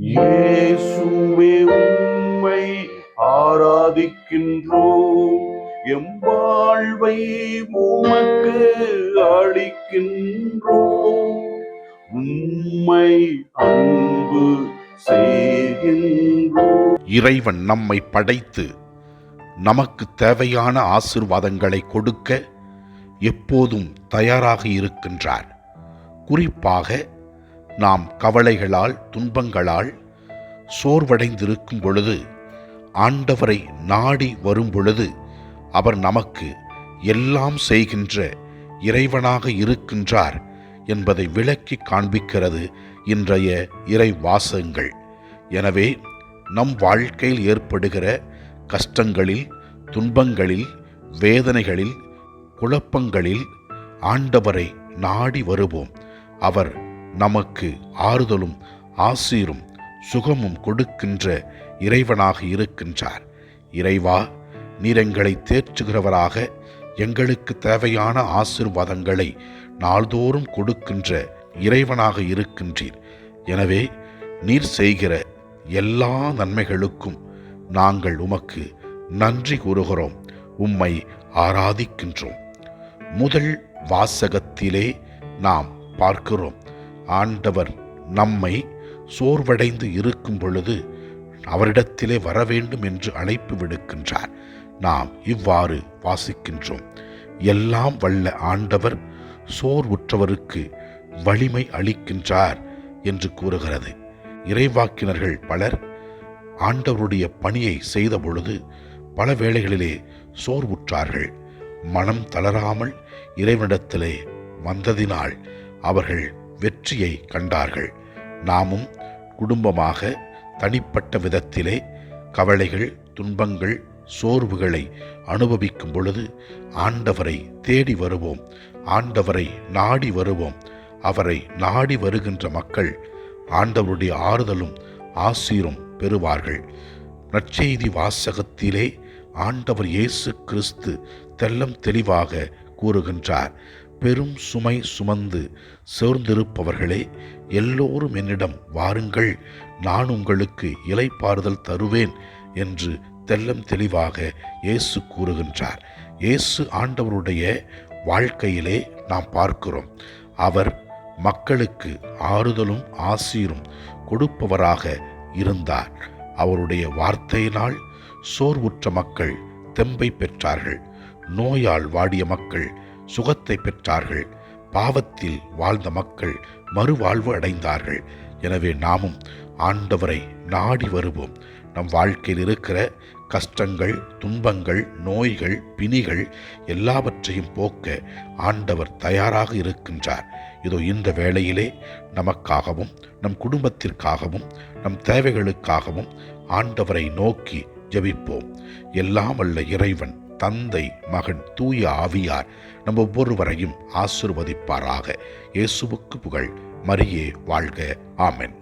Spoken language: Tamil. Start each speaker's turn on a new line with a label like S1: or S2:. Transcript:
S1: இயேசுவே உம்மை ஆராதிக்கின்றோம். எம் வாழ்வை உமக்கு அளிக்கின்றோம். உம்மை அன்பு செய்கின்றோம்.
S2: இறைவன் நம்மை படைத்து நமக்கு தேவையான ஆசிர்வாதங்களை கொடுக்க எப்போதும் தயாராக இருக்கின்றார். குறிப்பாக நாம் கவலைகளால் துன்பங்களால் சோர்வடைந்திருக்கும் பொழுது ஆண்டவரை நாடி வரும் பொழுது அவர் நமக்கு எல்லாம் செய்கின்ற இறைவனாக இருக்கின்றார் என்பதை விளக்கி காண்பிக்கிறது இன்றைய இறை வாசகங்கள் எனவே நம் வாழ்க்கையில் ஏற்படுகிற கஷ்டங்களில் துன்பங்களில் வேதனைகளில் குழப்பங்களில் ஆண்டவரை நாடி வருவோம். அவர் நமக்கு ஆறுதலும் ஆசீரும் சுகமும் கொடுக்கின்ற இறைவனாக இருக்கின்றார். இறைவா நீர் எங்களை தேற்றுகிறவராக எங்களுக்கு தேவையான ஆசிர்வாதங்களை நாள்தோறும் கொடுக்கின்ற இறைவனாக இருக்கின்றீர். எனவே நீர் செய்கிற எல்லா நன்மைகளுக்கும் நாங்கள் உமக்கு நன்றி கூறுகிறோம். உம்மை ஆராதிக்கின்றோம். முதல் வாசகத்திலே நாம் பார்க்கிறோம். ஆண்டவர் நம்மை சோர்வடைந்து இருக்கும் பொழுது அவரிடத்திலே வர வேண்டும் என்று அழைப்பு விடுக்கின்றார். நாம் இவ்வாறு வாசிக்கின்றோம். எல்லாம் வல்ல ஆண்டவர் சோர்வுற்றவருக்கு வலிமை அளிக்கின்றார் என்று கூறுகிறது. இறைவாக்கினர்கள் பலர் ஆண்டவருடைய பணியை செய்த பொழுது பல வேளைகளிலே சோர்வுற்றார்கள். மனம் தளராமல் இறைவனிடத்திலே வந்ததினால் அவர்கள் வெற்றியை கண்டார்கள். நாமும் குடும்பமாக தனிப்பட்ட விதத்திலே கவலைகள் துன்பங்கள் சோர்வுகளை அனுபவிக்கும் பொழுது ஆண்டவரை தேடி வருவோம். ஆண்டவரை நாடி வருவோம். அவரை நாடி வருகின்ற மக்கள் ஆண்டவருடைய ஆறுதலும் ஆசீரும் பெறுவார்கள். நற்செய்தி வாசகத்திலே ஆண்டவர் இயேசு கிறிஸ்து தெல்லம் தெளிவாக கூறுகின்றார். பெரும் சுமை சுமந்து சோர்ந்திருப்பவர்களே எல்லோரும் என்னிடம் வாருங்கள் நான் உங்களுக்கு இலைப்பாறுதல் தருவேன் என்று தெல்லம் தெளிவாக இயேசு கூறுகின்றார். இயேசு ஆண்டவருடைய வாழ்க்கையிலே நாம் பார்க்கிறோம். அவர் மக்களுக்கு ஆறுதலும் ஆசீரும் கொடுப்பவராக இருந்தார். அவருடைய வார்த்தையினால் சோர்வுற்ற மக்கள் தெம்பை பெற்றார்கள். நோயால் வாடிய மக்கள் சுகத்தை பெற்றார்கள். பாவத்தில் வாழ்ந்த மக்கள் மறுவாழ்வு அடைந்தார்கள். எனவே நாமும் ஆண்டவரை நாடி வருவோம். நம் வாழ்க்கையில் இருக்கிற கஷ்டங்கள் துன்பங்கள் நோய்கள் பிணிகள் எல்லாவற்றையும் போக்க ஆண்டவர் தயாராக இருக்கின்றார். இதோ இந்த வேளையிலே நமக்காகவும் நம் குடும்பத்திற்காகவும் நம் தேவைகளுக்காகவும் ஆண்டவரை நோக்கி ஜெபிப்போம். எல்லாம் அல்ல இறைவன் தந்தை மகன் தூய ஆவியார் நம் ஒவ்வொருவரையும் ஆசிர்வதிப்பாராக. இயேசுவுக்கு புகழ். மரியே வாழ்க. ஆமென்.